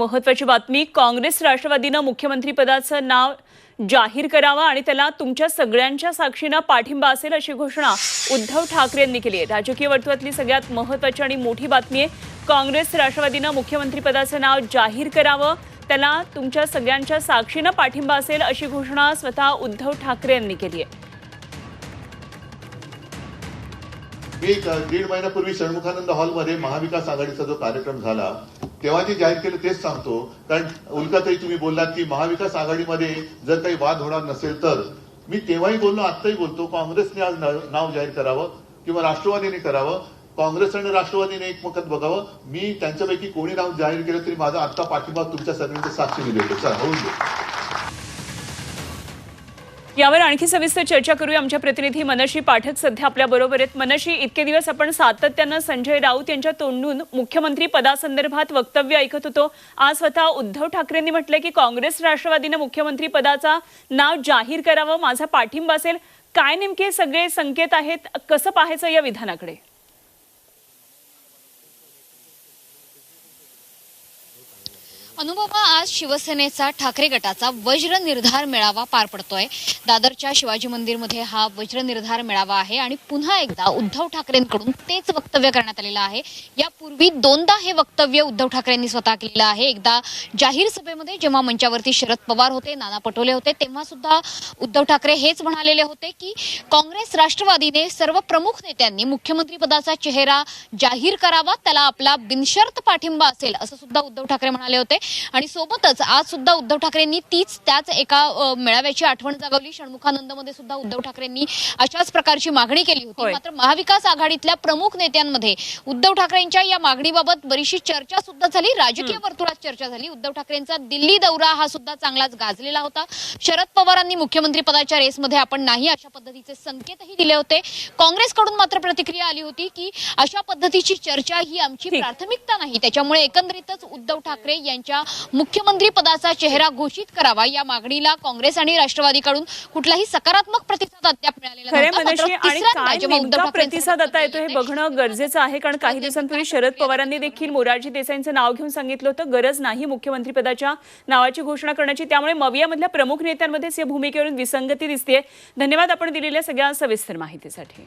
महत्वाची बातमी काँग्रेस राष्ट्रवादीनं मुख्यमंत्रीपदाचं नाव जाहीर करावं आणि त्याला तुमच्या सगळ्यांच्या साक्षीनं पाठिंबा असेल अशी घोषणा उद्धव ठाकरे यांनी केली आहे. राजकीय वर्तुळातली सगळ्यात महत्वाची आणि मोठी बातमी आहे काँग्रेस राष्ट्रवादीनं मुख्यमंत्रीपदाचं नाव जाहीर करावं त्याला तुमच्या सगळ्यांच्या साक्षीनं पाठिंबा असेल अशी घोषणा स्वतः उद्धव ठाकरे यांनी केली आहे. मी दीड महिन्यापूर्वी षणमुखानंद हॉलमध्ये महाविकास आघाडीचा जो कार्यक्रम झाला तेव्हा जे जाहीर केलं तेच सांगतो. कारण उल्काताई तुम्ही बोललात की महाविकास आघाडीमध्ये जर काही वाद होणार नसेल तर मी तेव्हाही बोललो आत्ताही बोलतो काँग्रेसने आज नाव जाहीर करावं किंवा राष्ट्रवादीने करावं काँग्रेस आणि राष्ट्रवादीने एकमत बघावं. मी त्यांच्यापैकी कोणी नाव जाहीर केलं तरी माझा आत्ता पाठिंबा तुमच्या सगळ्यांच्या साक्षीने देतो सर होऊन दे यावर आणखी सविस्तर चर्चा करूया. आमच्या प्रतिनिधी मनशी पाठक सध्या आपल्या बरोबर आहेत. मनशी इतके दिवस आपण सातत्यानं संजय राऊत यांच्या तोंडून मुख्यमंत्री पदासंदर्भात वक्तव्य ऐकत होतो. आज स्वतः उद्धव ठाकरेंनी म्हटलंय की काँग्रेस राष्ट्रवादीनं मुख्यमंत्री पदाचा नाव जाहीर करावं माझा पाठिंबा असेल. काय नेमके सगळे संकेत आहेत? कसं पाहायचं या विधानाकडे? अनुभवा आज शिवसेनेचा ठाकरे गटाचा वज्र निर्धार मेळावा पार पडतोय. दादरच्या शिवाजी मंदिरमध्ये हा वज्र निर्धार मेळावा आहे आणि पुन्हा एकदा उद्धव ठाकरेंकडून तेच वक्तव्य करण्यात आलेलं आहे. यापूर्वी दोनदा हे वक्तव्य उद्धव ठाकरेंनी स्वतः केलेलं आहे. एकदा जाहीर सभेमध्ये जेव्हा मंचावरती शरद पवार होते नाना पटोले होते तेव्हा सुद्धा उद्धव ठाकरे हेच म्हणालेले होते की काँग्रेस राष्ट्रवादीने सर्व प्रमुख नेत्यांनी मुख्यमंत्री पदाचा चेहरा जाहीर करावा त्याला आपला बिनशर्त पाठिंबा असेल असं सुद्धा उद्धव ठाकरे म्हणाले होते. आणि सोबतच आज सुद्धा उद्धव ठाकरेंनी तीच त्याच एका मेळाव्याची आठवण जागवली. षण्मुखानंदमध्ये सुद्धा उद्धव ठाकरेंनी अशाच प्रकारची मागणी केली होती. मात्र महाविकास आघाडीतल्या प्रमुख नेत्यांमध्ये उद्धव ठाकरेंच्या या मागणीबाबत बरीचशी चर्चा सुद्धा झाली. राजकीय वर्तुळात चर्चा झाली. उद्धव ठाकरेंचा दिल्ली दौरा हा सुद्धा चांगलाच गाजलेला होता. शरद पवारांनी मुख्यमंत्री पदाच्या रेसमध्ये आपण नाही अशा पद्धतीचे संकेतही दिले होते. काँग्रेसकडून मात्र प्रतिक्रिया आली होती की अशा पद्धतीची चर्चा ही आमची. प्राथमिकता नाही. त्याच्यामुळे एकंदरीतच उद्धव ठाकरे यांच्या मुख्यमंत्री पदाचा चेहरा घोषित करावा. या मागणीला काँग्रेस आणि राष्ट्रवादीकडून कुठलाही सकारात्मक प्रतिसाद अद्याप मिळालेला ठाकरेंचं प्रतिसाद आता येतो हे बघणं गरजेचं आहे. कारण काही दिवसांपूर्वी शरद पवारांनी देखील मोरारजी देसाईंचं नाव घेऊन सांगितलं होतं. गरज नाही मुख्यमंत्रीपदाच्या नावाची घोषणा करण्याची. त्यामुळे मवियामधल्या प्रमुख नेत्यांमध्येच या भूमिकेवरून विसंगती दिसते धन्यवाद आपण दिलेल्या सगळ्या सविस्तर माहितीसाठी.